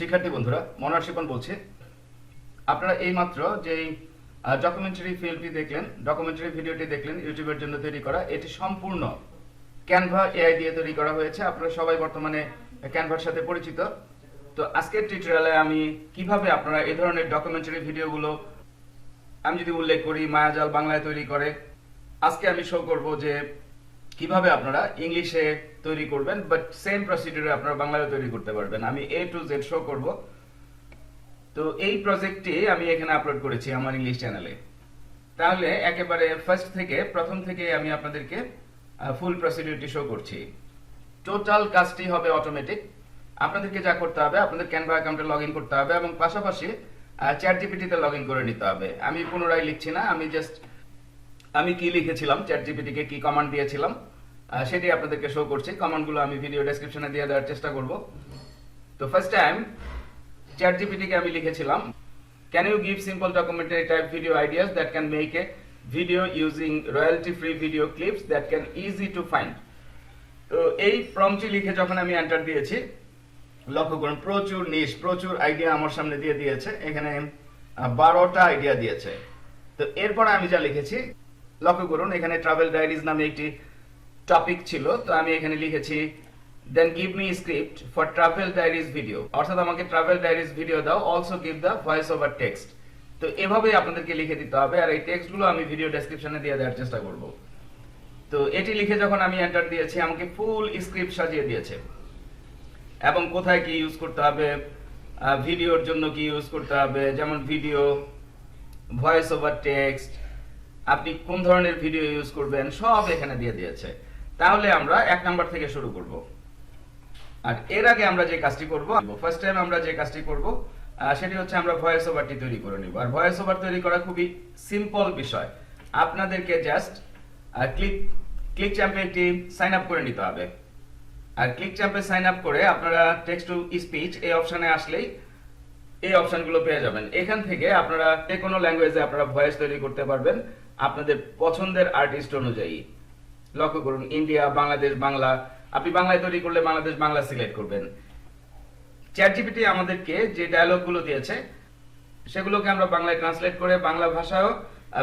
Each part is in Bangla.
শিক্ষার্থী বন্ধুরা, মনোয়ার শিপন বলছি। আপনারা এইমাত্র যে ডকুমেন্টারি ফিল্মটি দেখলেন ডকুমেন্টারি ভিডিওটি দেখলেন ইউটিউবের জন্য তৈরি করা, এটি সম্পূর্ণ ক্যানভা এআই দিয়ে তৈরি করা হয়েছে। আপনারা সবাই বর্তমানে ক্যানভার সাথে পরিচিত। তো আজকের টিউটোরিয়ালে আমি কীভাবে আপনারা এই ধরনের ডকুমেন্টারি ভিডিওগুলো আমি যদি উল্লেখ করি, মায়াজাল বাংলায় তৈরি করে, আজকে আমি শো করব যে কীভাবে আপনারা ইংলিশে তৈরি করবেন বাট সেম প্রসিডিউরে আপনারা বাংলায় তৈরি করতে পারবেন। আমি এ টু জেড শো করব। তো এই প্রজেক্টটি আমি এখানে আপলোড করেছি আমার ইংলিশ চ্যানেলে তাহলে একেবারে ফার্স্ট থেকে, প্রথম থেকে আমি আপনাদেরকে ফুল প্রসিডিউরটি শো করছি। টোটাল কাজটি হবে অটোমেটিক আপনাদেরকে যা করতে হবে, আপনাদের ক্যানভা অ্যাকাউন্টে লগ ইন করতে হবে এবং পাশাপাশি চ্যাট জিপিটিতে লগ ইন করে নিতে হবে। আমি পুনরায় লিখছি না, আমি জাস্ট আমি কি লিখেছিলাম চ্যাট জিপিটিকে কি কমান্ড দিয়েছিলাম সেটি আপনাদেরকে শো করছি। কমান্ডগুলো আমি ভিডিও ডেসক্রিপশনে দিয়ে দেওয়ার চেষ্টা করব। তো ফার্স্ট টাইম চ্যাট জিপিটিকে আমি লিখেছিলাম can you give simple documentary type video ideas that can make a video using royalty free video clips that can easy to find তো এই প্রমটি লিখে যখন আমি এন্টার দিয়েছি, লক্ষ্য করুন, প্রচুর নিশ প্রচুর আইডিয়া আমার সামনে দিয়ে দিয়েছে। এখানে বারোটা আইডিয়া দিয়েছে। তো এরপর আমি যা লিখেছি, লক্ষ্য করুন, এখানে ট্রাভেল ডায়েরিজ নামে একটি টপিক ছিল, তো আমি এখানে লিখেছি then give me script for travel diaries video অর্থাৎ আমাকে ট্রাভেল ডায়েরিজ ভিডিও দাও also give the voice over text তো এভাবেই আপনাদেরকে লিখে দিতে হবে, আর এই টেক্সটগুলো আমি ভিডিও ডেসক্রিপশনে দিয়ে দেওয়ার চেষ্টা করব। তো এটি লিখে যখন আমি এন্টার দিয়েছি, আমাকে ফুল স্ক্রিপ্ট সাজিয়ে দিয়েছে। এবং কোথায় কি ইউজ করতে হবে ভিডিওর জন্য কি ইউজ করতে হবে, যেমন ভিডিও ভয়েস ওভার টেক্সট আপনি কোন ধরনের ভিডিও ইউজ করবেন, সব এখানে দিয়ে দিয়েছে। তাহলে আমরা এক নাম্বার থেকে শুরু করব। আর এর আগে আমরা যে কাজটি করব ফার্স্ট টাইম আমরা যে কাজটি করব সেটি হচ্ছে আমরা ভয়েস ওভারটি তৈরি করে নিব। আর ভয়েস ওভার তৈরি করা খুবই সিম্পল বিষয়। আপনাদেরকে জাস্ট ক্লিক ক্লিক চ্যাম্পে একটি সাইন আপ করে নিতে হবে। আর ক্লিক চ্যাম্পে সাইন আপ করে আপনারা টেক্সট টু স্পিচ এই অপশনে আসলেই এই অপশনগুলো পেয়ে যাবেন। এখান থেকে আপনারা যে কোনো ল্যাঙ্গুয়েজে আপনারা ভয়েস তৈরি করতে পারবেন। আপনাদের পছন্দের আর্টিস্ট অনুযায়ী। লক্ষ্য করুন, ইন্ডিয়া, বাংলাদেশ, বাংলা। আপনি বাংলায় তৈরি করলে বাংলাদেশ বাংলা সিলেক্ট করবেন। চ্যাট জিপিটি আমাদেরকে যে ডায়লগগুলো দিয়েছে, সেগুলোকে আমরা বাংলায় ট্রান্সলেট করে বাংলা ভাষায়ও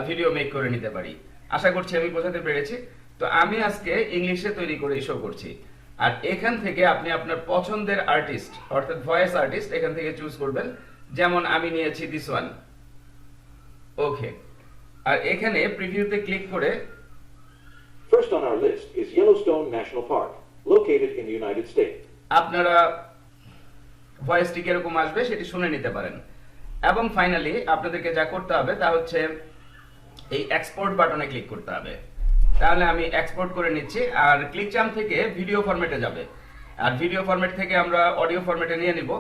ভিডিও মেক করে নিতে পারি। আশা করছি আমি বোঝাতে পেরেছি। তো আমি আজকে ইংলিশে তৈরি করে শো করছি। আর এখান থেকে আপনি আপনার পছন্দের আর্টিস্ট অর্থাৎ ভয়েস আর্টিস্ট এখান থেকে চুজ করবেন। যেমন আমি নিয়েছি দিস ওয়ান ওকে আর এখানে প্রিভিউতে ক্লিক করে First on our list is Yellowstone National Park, located in the United States. আপনারা ভয়েসটি কীরকম আসবে সেটি শুনে নিতে পারেন। এবং ফাইনালি আপনাদেরকে যা করতে হবে তা হচ্ছে এই এক্সপোর্ট বাটনে ক্লিক করতে হবে। তাহলে আমি এক্সপোর্ট করে নিচ্ছি আর ক্লিক চাম থেকে ভিডিও ফরম্যাটে যাবে। আর ভিডিও ফরম্যাট থেকে আমরা অডিও ফরম্যাটে নিয়ে নিব।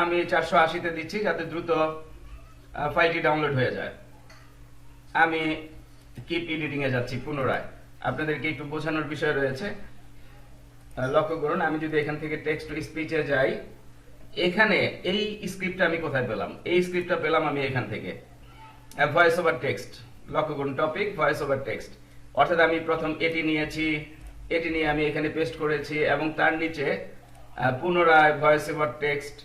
আমি চারশো আশিতে দিচ্ছি যাতে দ্রুত ফাইলটি ডাউনলোড হয়ে যায়। আমি কিপ এডিটিং এ যাচ্ছি পুনরায়। আপনাদেরকে একটু বোঝানোর বিষয় রয়েছে। লক্ষ্য করুন, আমি যদি এখান থেকে টেক্সট টু স্পিচে যাই, এখানে এই স্ক্রিপ্টটা আমি কোথায় পেলাম? এই স্ক্রিপ্টটা পেলাম আমি এখান থেকে। ভয়েস ওভার টেক্সট লক্ষ্য করুন টপিক ভয়েস ওভার টেক্সট অর্থাৎ আমি প্রথম এটি নিয়েছি, এটি নিয়ে আমি এখানে পেস্ট করেছি এবং তার নিচে পুনরায় ভয়েস ওভার টেক্সট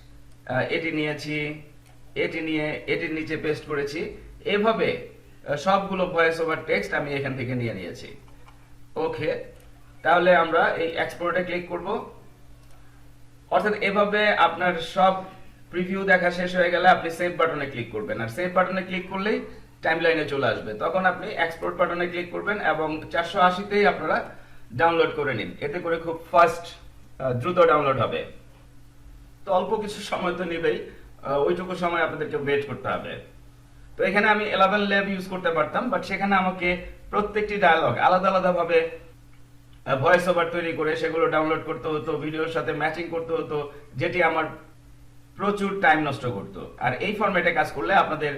এটি নিয়েছি, এটি নিয়ে, এটির নিচে পেস্ট করেছি। এভাবে সবগুলো ভয়েস ওভার টেক্সট আমি এখান থেকে নিয়ে নিয়েছি। ওকে তাহলে আমরা এই এক্সপোর্টে ক্লিক করব। অর্থাৎ এভাবে আপনার সব প্রিভিউ দেখা শেষ হয়ে গেলে আপনি সেভ বাটনে ক্লিক করবেন। আর সেভ বাটনে ক্লিক করলেই টাইমলাইনে চলে আসবে। তখন আপনি এক্সপোর্ট বাটনে ক্লিক করবেন এবং চারশো আশিতেই আপনারা ডাউনলোড করে নিন। এতে করে খুব ফাস্ট দ্রুত ডাউনলোড হবে। তো অল্প কিছু সময় তো নেবেই ওইটুকু সময় আপনাদেরকে ওয়েট করতে হবে। তো এখানে আমি এলেভেন ল্যাব ইউজ করতে পারতাম বাট সেখানে আমাকে প্রত্যেকটি ডায়লগ আলাদা আলাদা ভাবে ভয়েস ওভার তৈরি করে সেগুলো ডাউনলোড করতে হতো ভিডিওর সাথে ম্যাচিং করতে হতো, যেটি আমার প্রচুর টাইম নষ্ট করত। আর এই ফরম্যাটে কাজ করলে আপনাদের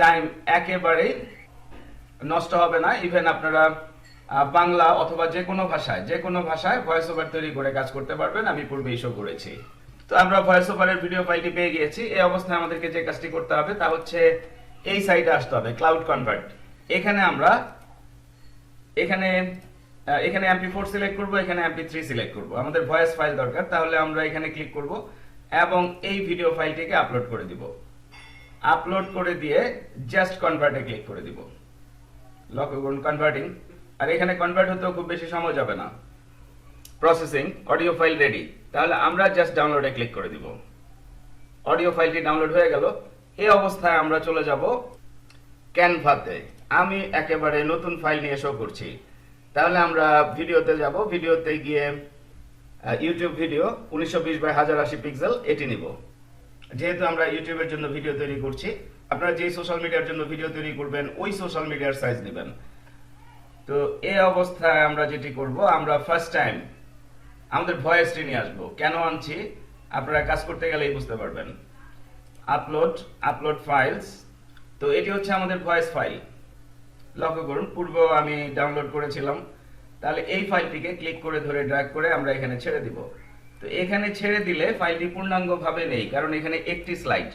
টাইম একেবারেই নষ্ট হবে না। ইভেন আপনারা বাংলা অথবা যে কোনো ভাষায়, যে কোনো ভাষায় ভয়েস ওভার তৈরি করে কাজ করতে পারবেন। আমি পূর্বে ইস্যু করেছি। তো আমরা ভয়েস ওভারের ভিডিও ফাইলটি পেয়ে গিয়েছি। এই অবস্থায় আমাদেরকে যে কাজটি করতে হবে তা হচ্ছে এই সাইডে আসতে হবে ক্লাউড কনভার্ট এখানে আমরা, এখানে এখানে এমপি ফোর সিলেক্ট করব, এখানে এমপি থ্রি সিলেক্ট করব। আমাদের ভয়েস ফাইল দরকার, তাহলে আমরা এখানে ক্লিক করব এবং এই ভিডিও ফাইলটিকে আপলোড করে দিব। আপলোড করে দিয়ে জাস্ট কনভার্টে ক্লিক করে দিব। করুন কনভার্টিং আর এখানে কনভার্ট হতেও খুব বেশি সময় যাবে না। প্রসেসিং অডিও ফাইল রেডি তাহলে আমরা জাস্ট ডাউনলোডে ক্লিক করে দিব। অডিও ফাইলটি ডাউনলোড হয়ে গেল। এই অবস্থায় আমরা চলে যাব ক্যানভাতে। আমি একেবারে নতুন ফাইল নিয়ে শো করছি। তাহলে আমরা ভিডিওতে যাব। ভিডিওতে গিয়ে ইউটিউব ভিডিও উনিশশো বিশ বাই হাজার আশি পিক্সেল এটি নিব। যেহেতু আমরা ইউটিউবের জন্য ভিডিও তৈরি করছি, আপনারা যেই সোশ্যাল মিডিয়ার জন্য ভিডিও তৈরি করবেন, ওই সোশ্যাল মিডিয়ার সাইজ নেবেন। তো এই অবস্থায় আমরা যেটি করব, আমরা ফার্স্ট টাইম আমাদের ভয়েসটি নিয়ে আসব। কেন আনছি? আপনারা কাজ করতে গেলেই বুঝতে পারবেন। আপলোড আপলোড ফাইলস তো এটি হচ্ছে আমাদের ভয়েস ফাইল লক্ষ্য করুন, পূর্ব আমি ডাউনলোড করেছিলাম। তাহলে এই ফাইলটিকে ক্লিক করে ধরে ড্র্যাগ করে আমরা এখানে ছেড়ে দিব। তো এখানে ছেড়ে দিলে ফাইলটি পূর্ণাঙ্গভাবে নেই, কারণ এখানে একটি স্লাইড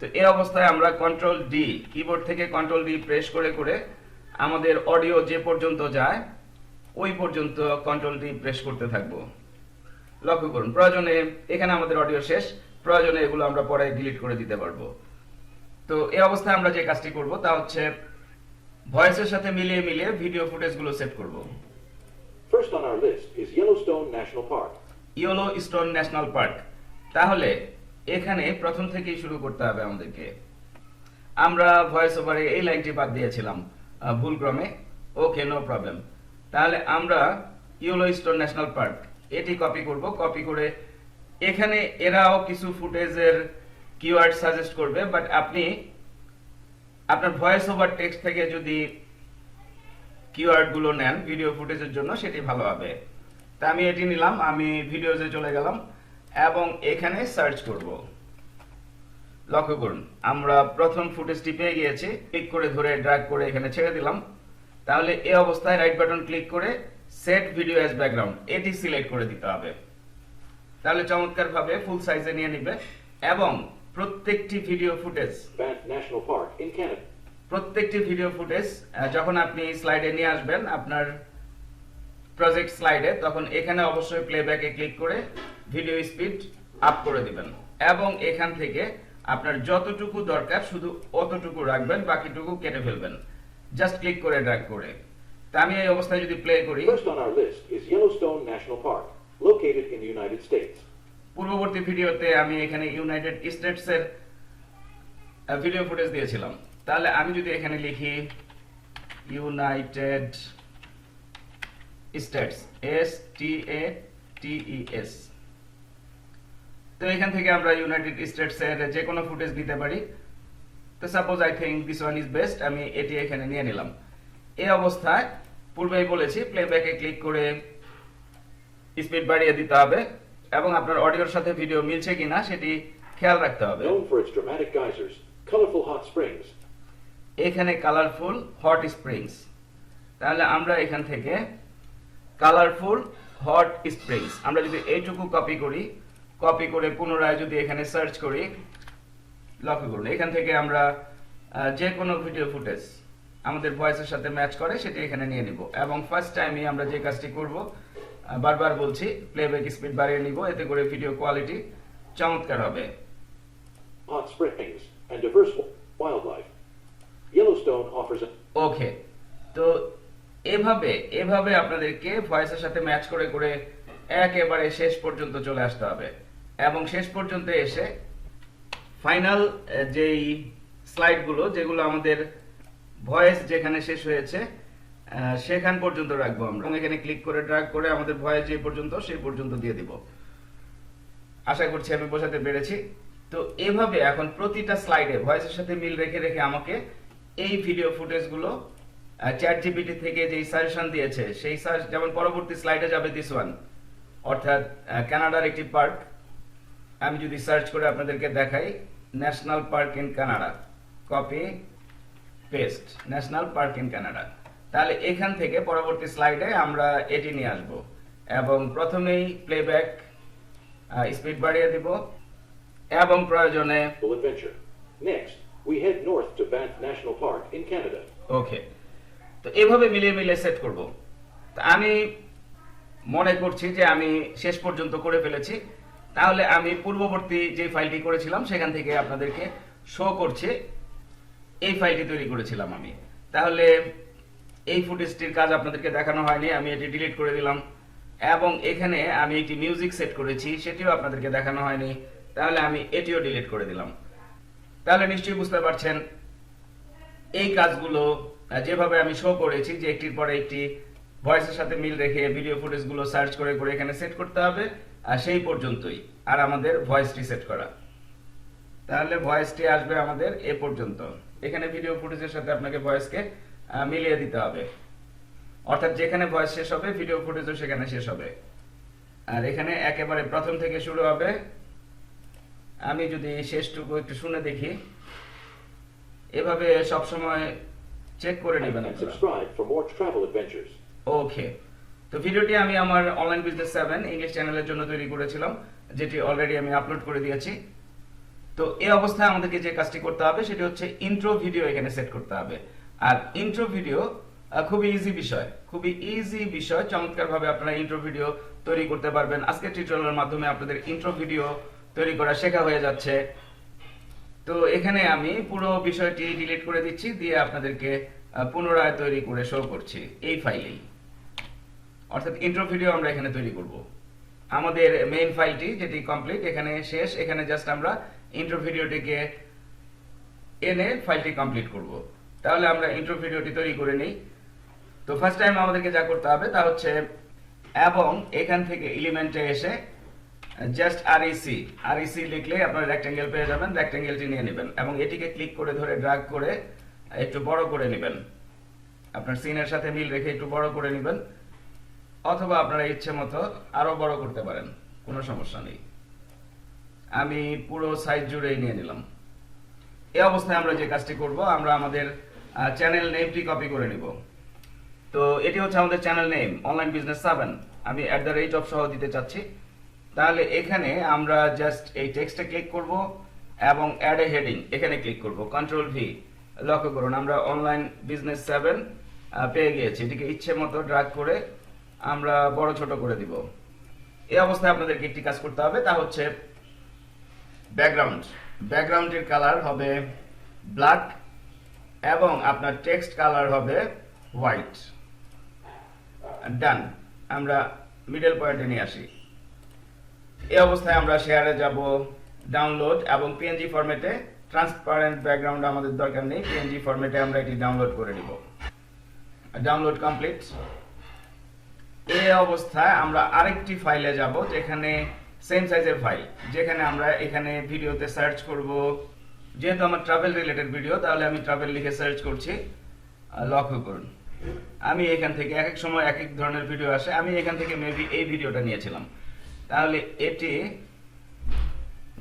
তো এই অবস্থায় আমরা কন্ট্রোল ডি কিবোর্ড থেকে কন্ট্রোল ডি প্রেস করে করে আমাদের অডিও যে পর্যন্ত যায়, ওই পর্যন্ত কন্ট্রোল ডি প্রেস করতে থাকব। লক্ষ্য করুন, প্রয়োজনে এখানে আমাদের অডিও শেষ। প্রয়োজনে এগুলো আমরা পরে ডিলিট করে দিতে পারব। তো এই অবস্থায় আমরা যে কাজটি করব তা হচ্ছে ভয়েসের সাথে মিলিয়ে মিলিয়ে ভিডিও ফুটেজগুলো সেট করব। First on our list is Yellowstone National Park. Yellowstone National Park তাহলে এখানে প্রথম থেকেই শুরু করতে হবে আমাদেরকে। আমরা ভয়েস ওভারে এই লাইনটি বাদ দিয়েছিলাম ভুলক্রমে। ওকে নো প্রবলেম তাহলে আমরা ইয়েলো স্টোন ন্যাশনাল পার্ক এটি কপি করব। কপি করে এখানে এরাও কিছু ফুটেজের কিওয়ার্ড সাজেস্ট করবে বাট আপনি আপনার ভয়েস ওভার টেক্সট থেকে যদি কিওয়ার্ডগুলো নেন ভিডিও ফুটেজের জন্য, সেটি ভালো হবে। তা আমি এটি নিলাম, আমি ভিডিওতে চলে গেলাম, এবং এখানে সার্চ করব। লক্ষ্য করুন, আমরা প্রথম ফুটেজটি পেয়ে গিয়েছি ক্লিক করে ধরে ড্র্যাগ করে এখানে ছেড়ে দিলাম। তাহলে এই অবস্থায় রাইট বাটন ক্লিক করে সেট ভিডিও অ্যাজ ব্যাকগ্রাউন্ড এটি সিলেক্ট করে দিতে হবে। তাহলে চমৎকার ভাবে ফুল সাইজে নিয়ে নিবে। এবং প্রত্যেকটি ভিডিও ফুটেজ. প্রত্যেকটি ভিডিও ফুটেজ যখন আপনি স্লাইডে নিয়ে আসবেন আপনার প্রজেক্ট স্লাইডে তখন এখানে অবশ্যই প্লেব্যাকে ক্লিক করে ভিডিও স্পিড আপ করে দিবেন। এবং এখান থেকে আপনার যতটুকু দরকার শুধু অতটুকু রাখবেন বাকিটুকু কেটে ফেলবেন। জাস্ট ক্লিক করে ড্র্যাগ করে। তা আমি এই অবস্থায় যদি প্লে করি First on our list is Yellowstone National Park, located in the United States. পূর্ববর্তী ভিডিওতে আমি এখানে ইউনাইটেড স্টেটস এর ভিডিও ফুটেজ দিয়েছিলাম। তাহলে আমি যদি এখানে লিখি United States S T A T E S তো এখান থেকে আমরা ইউনাইটেড স্টেটস এর যে কোনো ফুটেজ নিতে পারি। তো suppose I think this one is best আমি এটি এখানে নিয়ে নিলাম। এই অবস্থায় পূর্বেই বলেছি প্লেব্যাকে ক্লিক করে স্পিড বাড়িয়ে দিতে হবে এবং আপনার অডিওর সাথে ভিডিও মিলছে কিনা সেটি খেয়াল রাখতে হবে। এখানে কালারফুল হট স্প্রিংস তাহলে আমরা এখান থেকে কালারফুল হট স্প্রিংস আমরা যদি এইটুকু কপি করি কপি করে পুনরায় যদি এখানে সার্চ করি লক্ষ্য করুন এখান থেকে আমরা যে কোনো ভিডিও ফুটেজ আমাদের ভয়েসের সাথে ম্যাচ করে সেটি এখানে নিয়ে নিব। এবং ফার্স্ট টাইমে আমরা যে কাজটি করব বারবার বলছি প্লেব্যাক স্পিড বাড়িয়ে নিব এতে করে ভিডিও কোয়ালিটি চমৎকার হবে। ওকে তো এভাবে এভাবে আপনাদেরকে ভয়েসের সাথে ম্যাচ করে করে একেবারে শেষ পর্যন্ত চলে আসতে হবে। এবং শেষ পর্যন্ত এসে ফাইনাল যেই স্লাইডগুলো যেগুলো আমাদের ভয়েস যেখানে শেষ হয়েছে সেখান পর্যন্ত রাখব আমরা। এখানে ক্লিক করে ড্রাগ করে আমাদের ভয়েস যে পর্যন্ত, সেই পর্যন্ত দিয়ে দিব। আশা করছি আমি বোঝাতে পেরেছি। তো এভাবে এখন প্রতিটা স্লাইডে ভয়েসের সাথে মিল রেখে রেখে আমাকে এই ভিডিও ফুটেজগুলো চ্যাট জিপিটি থেকে যেই সাজেশন দিয়েছে, সেই সাজ, যেমন পরবর্তী স্লাইডে যাবে দিস ওয়ান অর্থাৎ কানাডার একটি পার্ক আমি যদি সার্চ করে আপনাদেরকে দেখাই national park in Canada copy paste national park in Canada তাহলে এখান থেকে পরবর্তী স্লাইডে আমরা এটি নিয়ে আসব। এবং প্রথমেই প্লেব্যাক স্পিড বাড়িয়ে দিব। এবং প্রয়োজনে Park in Canada. ওকে তো এভাবে মিলিয়ে মিলিয়ে সেট করব। তো আমি মনে করছি যে আমি শেষ পর্যন্ত করে ফেলেছি। তাহলে আমি পূর্ববর্তী যে ফাইলটি করেছিলাম সেখান থেকে আপনাদেরকে শো করছে। এই ফাইলটি তৈরি করেছিলাম আমি। তাহলে এই ফুটেজটির কাজ আপনাদেরকে দেখানো হয়নি, আমি এটি ডিলিট করে দিলাম। এবং এখানে আমি একটি মিউজিক সেট করেছি, সেটিও আপনাদেরকে দেখানো হয়নি, তাহলে আমি এটিও ডিলিট করে দিলাম। তাহলে নিশ্চয়ই বুঝতে পারছেন, এই কাজগুলো যেভাবে আমি শো করেছি, যে একটির পরে একটি ভয়েসের সাথে মিল রেখে ভিডিও ফুটেজগুলো সার্চ করে করে এখানে সেট করতে হবে, আর সেই পর্যন্তই, আর আমাদের ভয়েসটি সেট করা। তাহলে ভয়েসটি আসবে আমাদের এ পর্যন্ত। এখানে ভিডিও ফুটেজের সাথে আপনাকে ভয়েসকে মিলিয়ে দিতে হবে। অর্থাৎ যেখানে ভয়েস শেষ হবে ভিডিও ফুটেজও সেখানে শেষ হবে। আর এখানে একেবারে প্রথম থেকে শুরু হবে। আমি যদি শেষটুকু একটু শুনে দেখি। এভাবে সব সময় চেক করে নেবেন. ওকে তো ভিডিওটি আমি আমার অনলাইন বিজনেস সেভেন ইংলিশ চ্যানেলের জন্য তৈরি করেছিলাম যেটি অলরেডি আমি আপলোড করে দিয়েছি। তো এই অবস্থায় আমাদেরকে যে কাজটি করতে হবে সেটি হচ্ছে ইন্ট্রো ভিডিও এখানে সেট করতে হবে। আর ইন্ট্রো ভিডিও খুবই ইজি বিষয়। খুবই ইজি বিষয় চমৎকার ভাবে আপনারা ইন্ট্রো ভিডিও তৈরি করতে পারবেন। আজকের টিউটোরিয়ালের মাধ্যমে আপনাদের ইন্ট্রো ভিডিও তৈরি করা শেখা হয়ে যাচ্ছে। তো এখানে আমি পুরো বিষয়টি ডিলিট করে দিচ্ছি, দিয়ে আপনাদেরকে পুনরায় তৈরি করে শো করছি এই ফাইলেই অর্থাৎ ইন্ট্রো ভিডিও আমরা এখানে তৈরি করব। আমাদের মেইন ফাইলটি যেটি কমপ্লিট এখানে শেষ, এখানে জাস্ট আমরা ইন্ট্রো ভিডিওটিকে এনে ফাইলটি কমপ্লিট করব। তাহলে আমরা ইন্ট্রো ভিডিওটি তৈরি করে নিই। তো ফার্স্ট টাইম আমাদেরকে যা করতে হবে তা হচ্ছে, এবং এখান থেকে এলিমেন্টে এসে জাস্ট আরইসি আরইসি লিখলে আপনারা রেক্টেঙ্গেল পেয়ে যাবেন রেক্টেঙ্গেলটি নিয়ে নেবেন, এবং এটিকে ক্লিক করে ধরে ড্রাগ করে একটু বড় করে নেবেন। আপনার সিনের সাথে মিল রেখে একটু বড় করে নেবেন, অথবা আপনারা ইচ্ছে মতো আরও বড় করতে পারেন, কোনো সমস্যা নেই। আমি পুরো সাইজ জুড়েই নিয়ে নিলাম। এই অবস্থায় আমরা যে কাজটি করব, আমরা আমাদের চ্যানেল নেমটি কপি করে নিব। তো এটি হচ্ছে আমাদের channel name online business seven আমি অ্যাট দ্য রেট অফ সহ দিতে চাচ্ছি। তাহলে এখানে আমরা জাস্ট এই টেক্সটে ক্লিক করব এবং অ্যাড এ হেডিং এখানে ক্লিক করব। কন্ট্রোল ভি লক্ষ্য করুন আমরা অনলাইন বিজনেস সেভেন পেয়ে গিয়েছি। এটিকে ইচ্ছে মতো ড্রাগ করে আমরা বড় ছোট করে দিব। এই অবস্থায় আপনাদেরকে একটি কাজ করতে হবে, তা হচ্ছে ব্যাকগ্রাউন্ড ব্যাকগ্রাউন্ডের কালার হবে ব্ল্যাক এবং আপনার টেক্সট কালার হবে হোয়াইট ডান আমরা মিডল পয়েন্টে নিয়ে আসি। এই অবস্থায় আমরা শেয়ারে যাব ডাউনলোড এবং পিএনজি ফরম্যাটে ট্রান্সপারেন্ট ব্যাকগ্রাউন্ড আমাদের দরকার নেই। পিএনজি ফরম্যাটে আমরা এটি ডাউনলোড করে নিব। ডাউনলোড কমপ্লিট এই অবস্থায় আমরা আরেকটি ফাইলে যাব যেখানে সেম সাইজের ফাইল যেখানে আমরা এখানে ভিডিওতে সার্চ করব যেহেতু আমার ট্রাভেল রিলেটেড ভিডিও তাহলে আমি ট্রাভেল লিখে সার্চ করছি লক্ষ্য করুন। আমি এখান থেকে এক এক সময় এক এক ধরনের ভিডিও আসে, আমি এখান থেকে মেবি এই ভিডিওটা নিয়েছিলাম। তাহলে এটি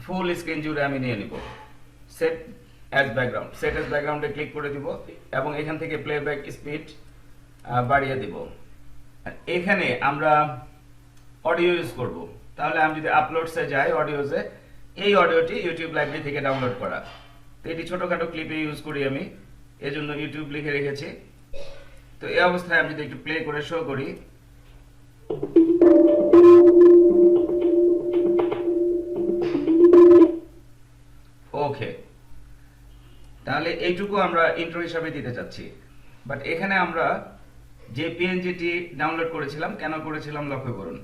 ফুল স্ক্রিন জুড়ে আমি নিয়ে নিব। Set as background set as ব্যাকগ্রাউন্ডে ক্লিক করে দিব, এবং এখান থেকে প্লেব্যাক স্পিড বাড়িয়ে দিব। এখানে আমরা অডিও ইউজ করব। তাহলে আমি যদি আপলোডসে যাই অডিওসে এই অডিওটি ইউটিউব লাইব্রেরি থেকে ডাউনলোড করা। তো এটি ছোটখাটো ক্লিপে ইউজ করি আমি। এজন্য ইউটিউব লিখে রেখেছি। তো এই অবস্থায় আমি যদি একটু প্লে করে শো করি। ওকে তাহলে এইটুকু আমরা ইন্ট্রো হিসাবে দিতে চাচ্ছি। বাট এখানে আমরা যে পিএনজিটি ডাউনলোড করেছিলাম, কেন করেছিলাম লক্ষ্য করুন।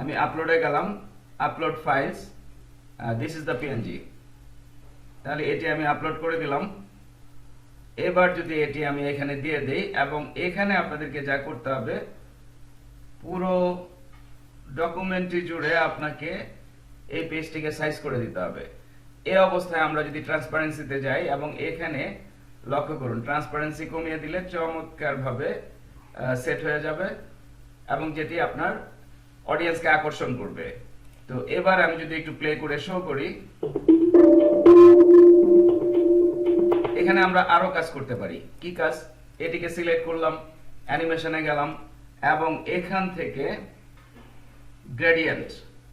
আমি আপলোডে গেলাম upload files this is the PNG তাহলে এটি আমি আপলোড করে দিলাম। এবার যদি এটি আমি এখানে দিয়ে দেই, এবং এখানে আপনাদেরকে যা করতে হবে, পুরো ডকুমেন্টটি জুড়ে আপনাকে এই পেজটিকে সাইজ করে দিতে হবে। এই অবস্থায় আমরা যদি ট্রান্সপারেন্সিতে যাই, এবং এখানে লক্ষ্য করুন ট্রান্সপারেন্সি কমিয়ে দিলে চমৎকার ভাবে সেট হয়ে যাবে, এবং যেটি আপনার অডিয়েন্সকে আকর্ষণ করবে। তো এবার আমি যদি একটু প্লে করে শো করি। এখানে আমরা আরও কাজ করতে পারি। কি কাজ? এটিকে সিলেক্ট করলাম, অ্যানিমেশনে গেলাম, এবং এখান থেকে গ্রেডিয়েন্ট।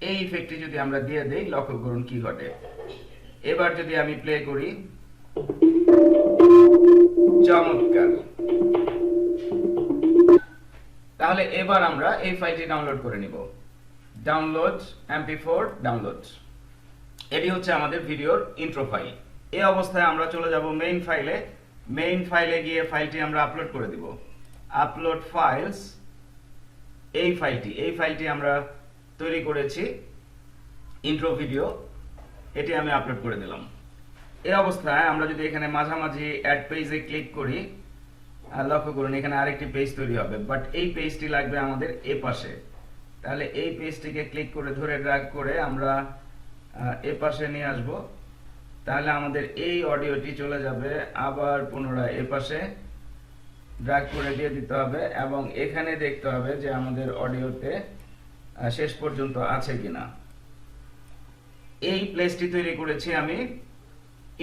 এই ইফেক্টটি যদি আমরা দিয়ে দেই, লক্ষ্য করুন কি ঘটে। এবার যদি আমি প্লে করি, চমৎকার। তাহলে এবার আমরা এই ফাইলটি ডাউনলোড করে নিব। ডাউনলোড এমপি ফোর ডাউনলোড এটি হচ্ছে আমাদের ভিডিওর ইন্ট্রো ফাইল এই অবস্থায় আমরা চলে যাব মেইন ফাইলে মেইন ফাইলে গিয়ে ফাইলটি আমরা আপলোড করে দিব। আপলোড ফাইলস এই ফাইলটি এই ফাইলটি আমরা তৈরি করেছি ইন্ট্রো ভিডিও এটি আমি আপলোড করে দিলাম। এই অবস্থায় আমরা যদি এখানে মাঝামাঝি অ্যাড পেজে ক্লিক করি লক্ষ্য করুন, এখানে আরেকটি পেজ তৈরি হবে। বাট এই পেজটি লাগবে আমাদের এ পাশে। তাহলে এই পেজটিকে ক্লিক করে, ধরে ড্র্যাগ করে আমরা এ পাশে নিয়ে আসব। তাহলে আমাদের এই অডিওটি চলে যাবে আবার পুনরায় এপাশে পাশে। ড্র্যাগ করে দিয়ে দিতে হবে এবং এখানে দেখতে হবে যে আমাদের অডিওতে শেষ পর্যন্ত আছে কিনা। এই প্লেসটি তৈরি করেছি আমি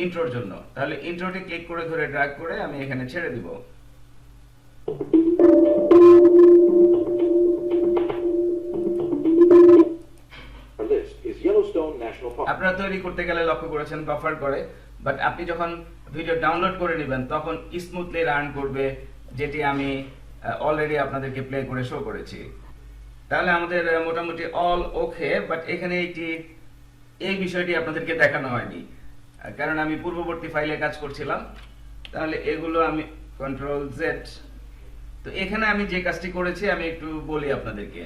ইন্ট্রোর জন্য। তাহলে ইন্ট্রোটি ক্লিক করে ধরে ড্রাগ করে আমি এখানে ছেড়ে দিব। আপনারা তৈরি করতে গেলে লক্ষ্য করেছেন বাফার করে বাট আপনি যখন ভিডিও ডাউনলোড করে নেবেন, তখন স্মুথলি রান করবে, যেটি আমি অলরেডি আপনাদেরকে প্লে করে শো করেছি। তাহলে আমাদের মোটামুটি অল ওকে বাট এখানে এইটি এই বিষয়টি আপনাদেরকে দেখানো হয়নি। কারণ আমি পূর্ববর্তী ফাইলে কাজ করছিলাম। তাহলে এগুলো আমি কন্ট্রোল জেড তো এখানে আমি যে কাজটি করেছি, আমি একটু বলি আপনাদেরকে।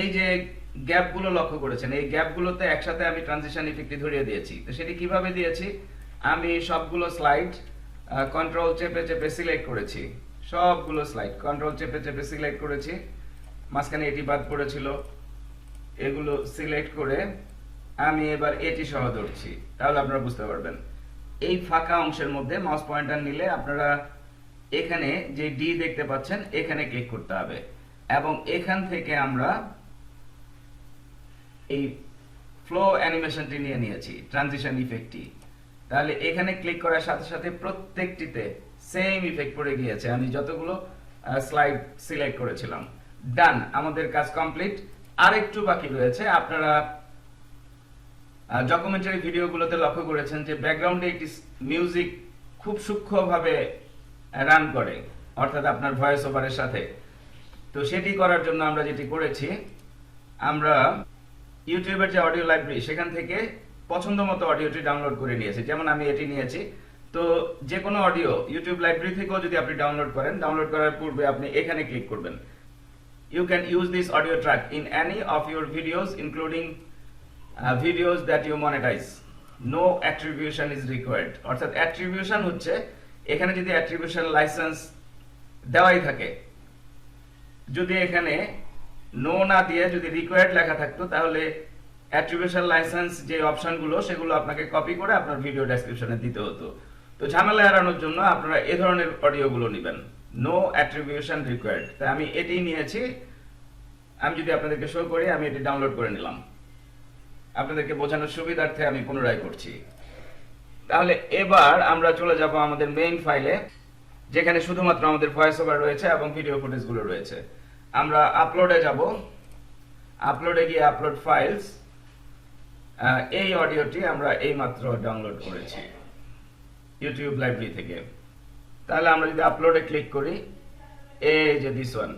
এই যে গ্যাপগুলো লক্ষ্য করেছেন। এই গ্যাপগুলোতে একসাথে আমি ট্রানজিশন ইফেক্টটি ধরিয়ে দিয়েছি। তো সেটি কীভাবে দিয়েছি? আমি সবগুলো স্লাইড কন্ট্রোল চেপে চেপে সিলেক্ট করেছি। সবগুলো স্লাইড কন্ট্রোল চেপে চেপে সিলেক্ট করেছি। মাঝখানে এটি বাদ পড়েছিল। এগুলো সিলেক্ট করে আমি এবার এটি সহ ধরছি। তাহলে আপনারা বুঝতে পারবেন। এই ফাঁকা অংশের মধ্যে মাউস পয়েন্টার নিলে আপনারা এখানে যে ডি দেখতে পাচ্ছেন, এখানে ক্লিক করতে হবে। এবং এখান থেকে আমরা এই ফ্লো অ্যানিমেশনটি নিয়ে নিয়েছি ট্রানজিশন ইফেক্টটি তাহলে এখানে ক্লিক করার সাথে সাথে প্রত্যেকটিতে সেম ইফেক্ট পড়ে গিয়েছে। আমি যতগুলো স্লাইড সিলেক্ট করেছিলাম। ডান আমাদের কাজ কমপ্লিট আরেকটু বাকি রয়েছে। আপনারা ডকুমেন্টারি ভিডিওগুলোতে লক্ষ্য করেছেন যে ব্যাকগ্রাউন্ডে একটি মিউজিক খুব সূক্ষ্মভাবে রান করে। অর্থাৎ আপনার ভয়েস ওভারের সাথে। তো সেটি করার জন্য আমরা যেটি করেছি, আমরা ইউটিউবের যে অডিও লাইব্রেরি, সেখান থেকে পছন্দ মতো অডিওটি ডাউনলোড করে নিয়েছি। যেমন আমি এটি নিয়েছি। তো যে কোনো অডিও ইউটিউব লাইব্রেরি থেকেও যদি আপনি ডাউনলোড করেন, ডাউনলোড করার পূর্বে আপনি এখানে ক্লিক করবেন। You can use this audio track in any of your videos, including videos that you monetize. No attribution is required. অর্থাৎ অ্যাট্রিবিউশন হচ্ছে, এখানে যদি অ্যাট্রিবিউশন লাইসেন্স দেওয়াই থাকে, যদি এখানে নো না দিয়ে যদি রিকোয়ার্ড লেখা থাকতো, তাহলে অ্যাট্রিবিউশন লাইসেন্স যে অপশনগুলো সেগুলো আপনাকে কপি করে আপনার ভিডিও ডেসক্রিপশনে দিতে হতো। তো ঝামেলা এড়ানোর জন্য আপনারা এ ধরনের অডিওগুলো নেবেন। নো অ্যাট্রিবিউশন রিকোয়ার্ড তাই আমি এটি নিয়েছি। আমি যদি আপনাদেরকে শো করি, আমি এটি ডাউনলোড করে নিলাম। আপনাদেরকে বোঝানোর সুবিধার্থে আমি পুনরায় করছি। তাহলে এবার আমরা চলে যাব আমাদের মেইন ফাইলে যেখানে শুধুমাত্র আমাদের ভয়েস ওভার রয়েছে এবং ভিডিও ফুটেজগুলো রয়েছে। আমরা আপলোডে যাব। আপলোডে গিয়ে আপলোড ফাইলস এই অডিওটি আমরা এইমাত্র ডাউনলোড করেছি ইউটিউব লাইব্রেরি থেকে। তাহলে আমরা যদি আপলোডে ক্লিক করি, এই যে দিস ওয়ান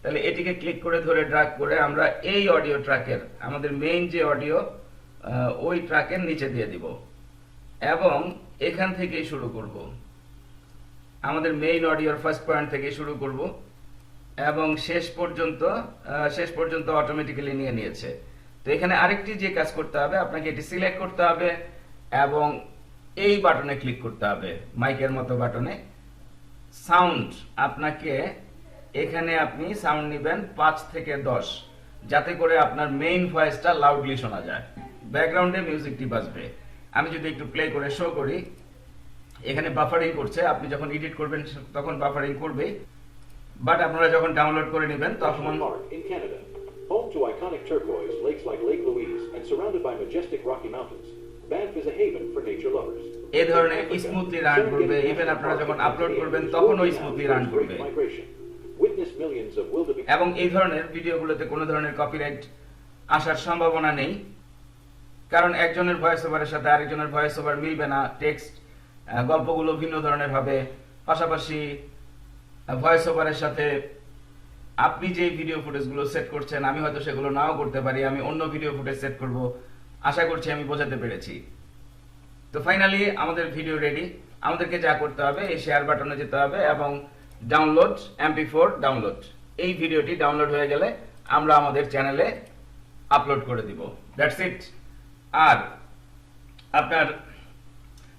তাহলে এটিকে ক্লিক করে ধরে ড্রাগ করে আমরা এই অডিও ট্র্যাকের আমাদের মেইন যে অডিও ওই ট্র্যাকের নিচে দিয়ে দিব। এবং এখান থেকেই শুরু করব। আমাদের মেইন অডিওর ফার্স্ট পয়েন্ট থেকে শুরু করব। এবং শেষ পর্যন্ত শেষ পর্যন্ত অটোমেটিক্যালি নিয়ে নিয়েছে। তো এখানে আরেকটি যে কাজ করতে হবে, আপনাকে এটি সিলেক্ট করতে হবে এবং এই বাটনে ক্লিক করতে হবে। মাইকের মতো বাটনে সাউন্ড আপনাকে এখানে আপনি সাউন্ড নেবেন পাঁচ থেকে দশ, যাতে করে আপনার মেইন ভয়েসটা লাউডলি শোনা যায়। ব্যাকগ্রাউন্ডে মিউজিকটি বাজবে। আমি যদি একটু প্লে করে শো করি, এখানে বাফারিং করছে, আপনি যখন এডিট করবেন, তখন বাফারিং করবে বাট আপনারা যখন ডাউনলোড করে নেবেন তখন. Home to iconic turquoise lakes like Lake Louise and surrounded by majestic Rocky Mountains, Banff is a haven for nature lovers. এই ধরনের In রান করবে ইভেন আপনারা যখন আপলোড করবেন তখনও স্মুথলি রান করবে এবং এই ধরনের ভিডিওগুলোতে কোনো ধরনের কপিরাইট আসার সম্ভাবনা নেই কারণ একজনের ভয়েস ওভারের সাথে আরেকজনের ভয়েস ওভার মিলবে না টেক্সট গল্পগুলো ভিন্ন ধরনের হবে পাশাপাশি ভয়েস ওভারের সাথে আপনি যে ভিডিও ফুটেজগুলো সেট করছেন, আমি হয়তো সেগুলো নাও করতে পারি, আমি অন্য ভিডিও ফুটেজ সেট করব। আশা করছি আমি বোঝাতে পেরেছি। তো ফাইনালি আমাদের ভিডিও রেডি আমাদেরকে যা করতে হবে, এই শেয়ার বাটনে যেতে হবে এবং ডাউনলোড এমপি ফোর ডাউনলোড এই ভিডিওটি ডাউনলোড হয়ে গেলে আমরা আমাদের চ্যানেলে আপলোড করে দিব। দ্যাটস ইট আর আপনার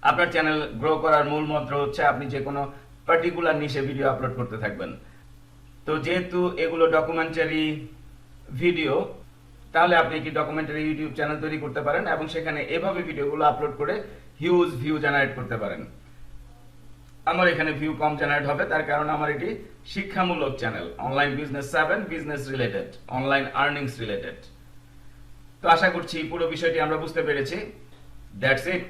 আপনার চ্যানেল গ্রো করার মূল মন্ত্র হচ্ছে আপনি যে কোনো পার্টিকুলার নিশে ভিডিও আপলোড করতে থাকবেন। তো যেহেতু এগুলো ডকুমেন্টারি ভিডিও তাহলে আপনি একটি ডকুমেন্টারি ইউটিউব চ্যানেল তৈরি করতে পারেন এবং সেখানে এভাবে ভিডিওগুলো আপলোড করে হিউজ ভিউ জেনারেট করতে পারেন। আমার এখানে ভিউ কম জেনারেট হবে, তার কারণ আমার এটি শিক্ষামূলক channel online business seven business related online earnings related তো আশা করছি পুরো বিষয়টি আমরা বুঝতে পেরেছি। That's it